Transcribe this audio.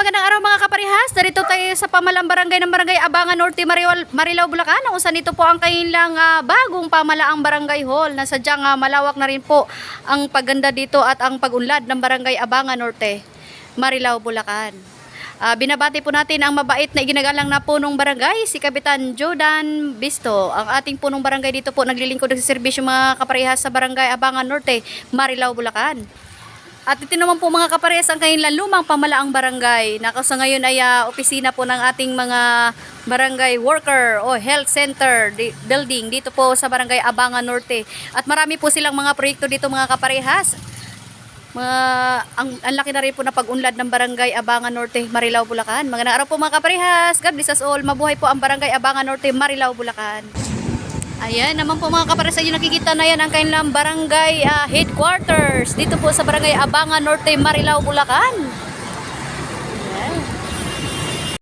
magandang araw mga kaparihas. Narito tayo sa pamalang barangay ng barangay Abangan Norte, Mariwal, Marilao, Bulacan. Kung saan ito po ang kailang ah, bagong pamalaang barangay hall na sadyang ah, malawak na rin po ang pagganda dito at ang pagunlad ng barangay Abangan Norte, Marilao, Bulacan. Ah, binabati po natin ang mabait na iginagalang na punong barangay, si Kapitan Jodan Bisto. Ang ating punong barangay dito po naglilingkod ng serbisyo mga kaparehas sa barangay Abangan Norte, Marilao, Bulacan. At ito naman po mga kapares ang kanilang lumang pamalaang barangay na sa ngayon ay ah, opisina po ng ating mga barangay worker o health center di- building dito po sa barangay Abangan Norte. At marami po silang mga proyekto dito mga kaparehas. Mga, ang, ang laki na rin po na pag-unlad ng barangay Abangan Norte, Marilao, Bulacan. Magandang araw po mga kaparehas. God bless us all. Mabuhay po ang barangay Abangan Norte, Marilao, Bulacan. Ayan naman po mga kapares sa inyo nakikita na yan ang kanilang barangay ah, headquarters dito po sa barangay Abangan Norte, Marilao, Bulacan.